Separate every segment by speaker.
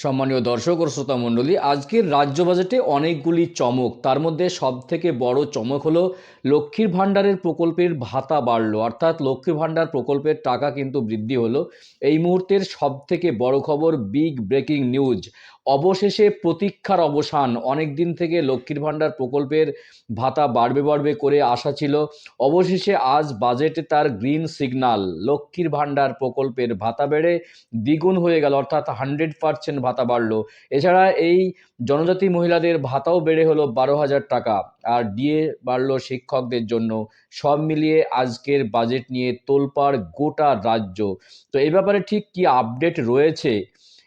Speaker 1: সম্মানীয় দর্শক ও শ্রোতা মণ্ডলী, আজকের রাজ্য বাজেটে অনেকগুলি চমক। তার মধ্যে সব থেকে বড় চমক হলো, লক্ষ্মীর ভাণ্ডারের প্রকল্পের ভাতা বাড়লো। অর্থাৎ লক্ষ্মীর ভাণ্ডার প্রকল্পের টাকা কিন্তু বৃদ্ধি হলো। এই মুহূর্তের সব থেকে বড় খবর বিগ ব্রেকিং নিউজ অবশেষে প্রতীক্ষার অবসান। অনেক দিন থেকে লক্ষ্মীর ভাণ্ডার প্রকল্পের ভাতা বাড়বে বাড়বে করে আশা ছিল। অবশেষে আজ বাজেটে তার গ্রিন সিগন্যাল লক্ষ্মীর ভাণ্ডার প্রকল্পের ভাতা বেড়ে দ্বিগুণ হয়ে গেল, অর্থাৎ হান্ড্রেড পার্সেন্ট ভাতা বাড়লো। এছাড়া এই জনজাতি মহিলাদের ভাতাও বেড়ে হলো বারো হাজার টাকা। আর ডিএ বাড়লো শিক্ষকদের জন্য। সব মিলিয়ে আজকের বাজেট নিয়ে তোলপাড় গোটা রাজ্য। তো এই ব্যাপারে ঠিক কি আপডেট রয়েছে?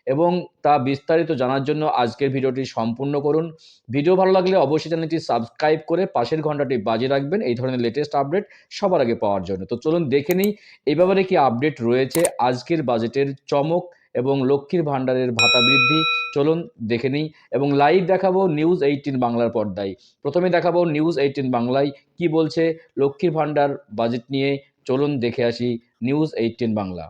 Speaker 1: এবং তা বিস্তারিত জানার জন্য আজকের ভিডিওটি সম্পূর্ণ করুন। ভিডিও ভালো লাগলে অবশ্যই চ্যানেলটি সাবস্ক্রাইব করে পাশের ঘন্টাটি বাজিয়ে রাখবেন। এই ধরনের লেটেস্ট আপডেট সবার আগে পাওয়ার জন্য। তো চলুন দেখে নিই এই ব্যাপারে কি আপডেট রয়েছে? আজকের বাজেটের চমক এবং লক্ষ্মীর ভাণ্ডারের ভাতা বৃদ্ধি। চলুন দেখে নিই এবং লাইভ দেখাবো নিউজ এইটিন বাংলার পর্দায়। প্রথমে দেখাবো নিউজ এইটিন বাংলায় কি বলছে লক্ষ্মীর ভাণ্ডার বাজেট নিয়ে। চলুন দেখে আসি নিউজ এইটিন বাংলা।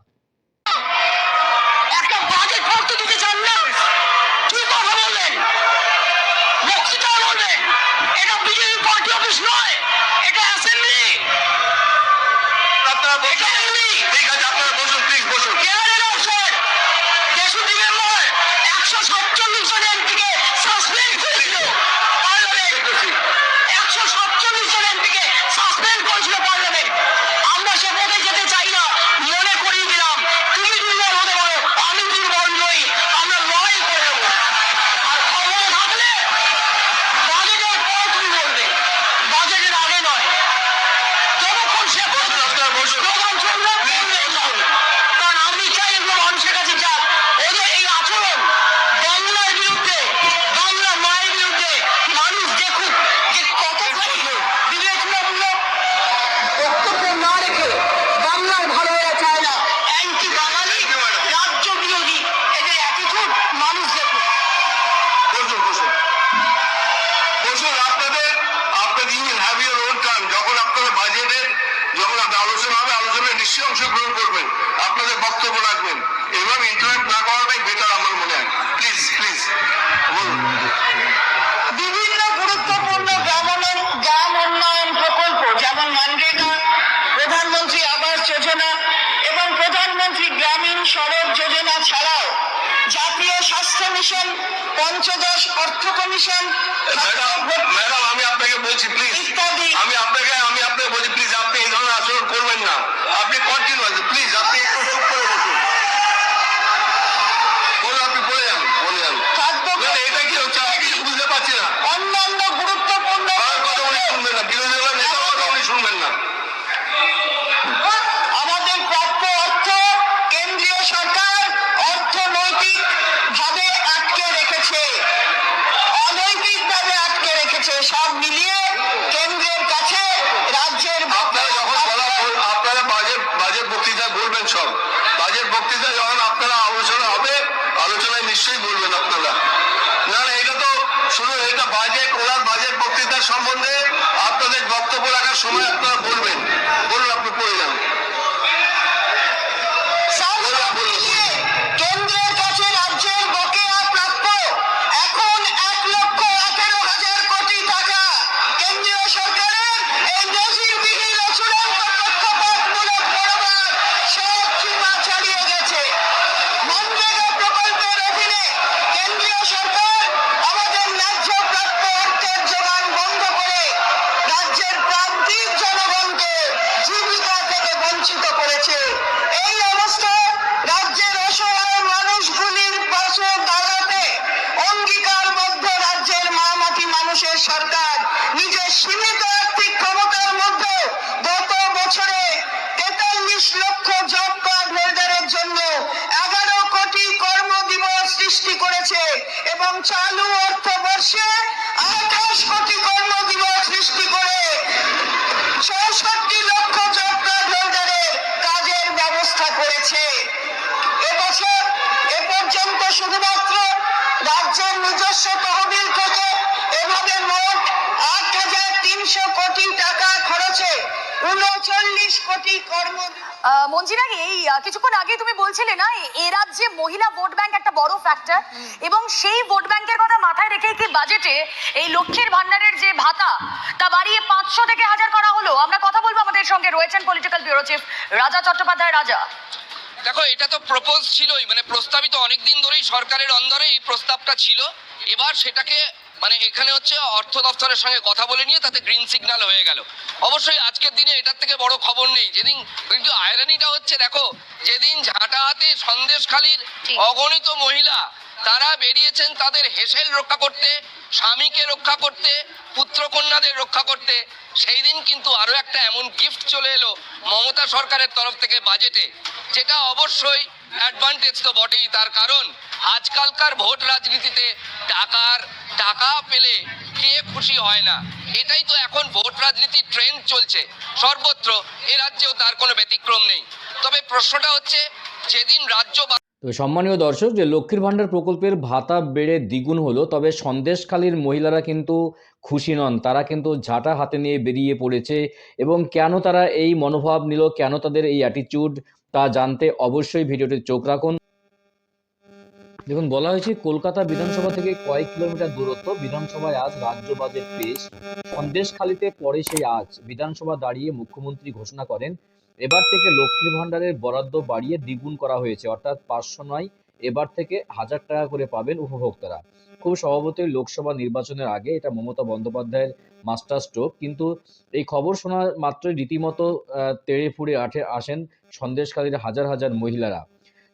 Speaker 2: জাতীয় স্বাস্থ্য মিশন পঞ্চদশ অর্থ কমিশন
Speaker 3: ম্যাডাম ম্যাডাম আমি আপনাকে বলছি প্লিজ আমি আপনাকে আমি আপনাকে বলছি প্লিজ আপনি এই ধরনের আচরণ করবেন না। আপনি কন্টিনিউ সময়
Speaker 2: করেছে এবং চালু অর্থবর্ষে আঠাশ কোটি কর্মদিবস সৃষ্টি করে চৌষট্টি লক্ষ কাজের ব্যবস্থা করেছে। এবছর এ পর্যন্ত শুধুমাত্র রাজ্যের নিজস্ব তহবিল থেকে এভাবে মোট আট হাজার তিনশো কোটি টাকা খরচে উনচল্লিশ কোটি কর্ম
Speaker 4: মঞ্জিরানি এই কিছুক্ষণ আগে তুমি বলছিলে না এ- এ রাজ্যে মহিলা ভোট ব্যাংক একটা বড় ফ্যাক্টর এবং সেই ভোট ব্যাংকের কথা মাথায় রেখেই কি বাজেটে এই লক্ষ্মীর ভান্ডারের যে ভাতা তা বাড়িয়ে পাঁচশো থেকে হাজার করা হলো? আমরা কথা বলব আমাদের সঙ্গে রয়েছেন পলিটিক্যাল ব্যুরো চিফ রাজা চট্টোপাধ্যায় রাজা।
Speaker 5: দেখো এটা তো প্রপোজ ছিলই মানে প্রস্তাবিত অনেক দিন ধরেই সরকারের অন্দরে এই প্রস্তাবটা ছিল। এবার সেটাকে মানে এখানে হচ্ছে অর্থ দপ্তরের সঙ্গে কথা বলে নিয়ে তাতে গ্রিন সিগন্যাল হয়ে গেল। অবশ্যই আজকের দিনে এটার থেকে বড় খবর নেই। যেদিন কিন্তু আয়রানিটা হচ্ছে দেখো যেদিন ঝাঁটা হাতে সন্দেশখালীর। অগণিত মহিলা তারা বেরিয়েছেন তাদের হেসেল রক্ষা করতে স্বামীকে রক্ষা করতে পুত্রকন্যাদের রক্ষা করতে। সেই দিন কিন্তু আরও একটা এমন গিফট চলে এলো মমতা সরকারের তরফ থেকে বাজেটে যেটা অবশ্যই অ্যাডভান্টেজ তো বটেই। তার কারণ আজকালকার ভোট রাজনীতিতে টাকার টাকা পেলে কে খুশি হয় না? এটাই তো এখন ভোট রাজনীতির ট্রেন্ড চলছে। সর্বত্র এ রাজ্যেও তার কোনো ব্যতিক্রম নেই। তবে প্রশ্নটা হচ্ছে, যেদিন রাজ্য
Speaker 1: তো সম্মানীয় দর্শক, যে লক্ষ্মীর ভাণ্ডার প্রকল্পের ভাতা বেড়ে দ্বিগুণ হলো, তবে সন্দেশখালীর মহিলারা কিন্তু খুশি নন। তারা কিন্তু ঝাঁটা হাতে নিয়ে বেরিয়ে পড়েছে এবং কেন তারা এই মনোভাব নিল, কেন তাদের এই অ্যাটিটিউড তা জানতে অবশ্যই ভিডিওটি চোখ রাখুন। দেখুন, বলা হয়েছে কলকাতা বিধানসভা থেকে কয়েক কিলোমিটার দূরত্ব। বিধানসভায় আজ রাজ্য বাজেট পেশ। সন্দেশখালীতে পরে সেই আজ। বিধানসভা দাঁড়িয়ে মুখ্যমন্ত্রী ঘোষণা করেন, এবার থেকে লক্ষ্মীর ভাণ্ডারের বরাদ্দ বাড়িয়ে দ্বিগুণ করা হয়েছে। অর্থাৎ পাঁচশো নয়, এবার থেকে হাজার টাকা করে পাবেন উপভোক্তারা। খুব স্বভাবতই লোকসভা নির্বাচনের আগে এটা মমতা বন্দ্যোপাধ্যায়ের মাস্টার স্ট্রোক। কিন্তু এই খবর শোনা মাত্রই রীতিমতো তেড়ে ফুড়ে আঠে আসেন সন্দেশকারীর হাজার হাজার মহিলারা।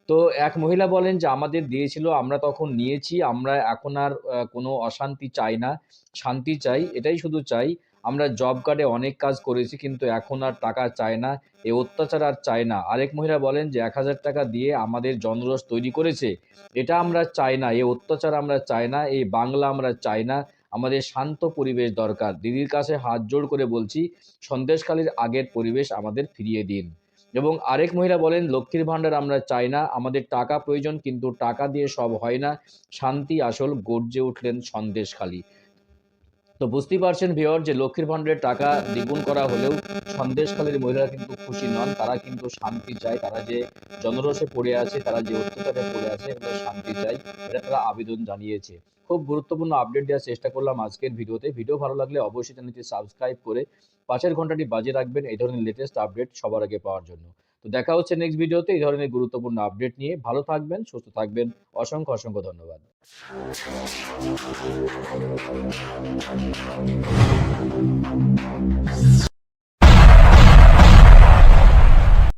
Speaker 1: তো এক মহিলা বলেন যে, আমাদের দিয়েছিল, আমরা তখন নিয়েছি, আমরা এখন আর কোনো অশান্তি চাই না, শান্তি চাই, এটাই শুধু চাই। আমরা জব কার্ডে অনেক কাজ করেছি, কিন্তু এখন আর টাকা চায় না, এ অত্যাচার আর চায় না। আরেক মহিলা বলেন যে, এক হাজার টাকা দিয়ে আমাদের জনরস তৈরি করেছে, এটা আমরা চাই না, এ অত্যাচার আমরা চাই না এই বাংলা আমরা চাই না, আমাদের শান্ত পরিবেশ দরকার। দিদির কাছে হাত জোড় করে বলছি সন্দেশকালীর আগের পরিবেশ আমাদের ফিরিয়ে দিন। এবং আরেক মহিলা বলেন, লক্ষ্মীর ভাণ্ডার আমরা চাই না, আমাদের টাকা প্রয়োজন, কিন্তু টাকা দিয়ে সব হয় না। শান্তি আসল গর্জে উঠলেন সন্দেশখালী। তো বুঝতেই পারছেন ভিওর যে লক্ষ্মীর ভাণ্ডারের টাকা দ্বিগুণ করা হলেও সন্দেশখালীর মহিলারা কিন্তু খুশি নন। তারা কিন্তু শান্তি চায়, তারা যে জনরসে পড়ে আছে, তারা যে অত্যাচারে পড়ে আছে এটা শান্তি চায়, এটা তারা আবেদন জানিয়েছে। খুব গুরুত্বপূর্ণ আপডেট দেওয়ার চেষ্টা করলাম আজকের ভিডিওতে। ভিডিও ভালো লাগলে অবশ্যই চ্যানেলটি সাবস্ক্রাইব করে পাশের ঘন্টাটি বাজে রাখবেন। এই ধরনের লেটেস্ট আপডেট সবার আগে পাওয়ার জন্য। তো দেখা হচ্ছে নেক্সট ভিডিওতে এই ধরনের গুরুত্বপূর্ণ আপডেট নিয়ে। ভালো থাকবেন, সুস্থ থাকবেন। অসংখ্য অসংখ্য ধন্যবাদ।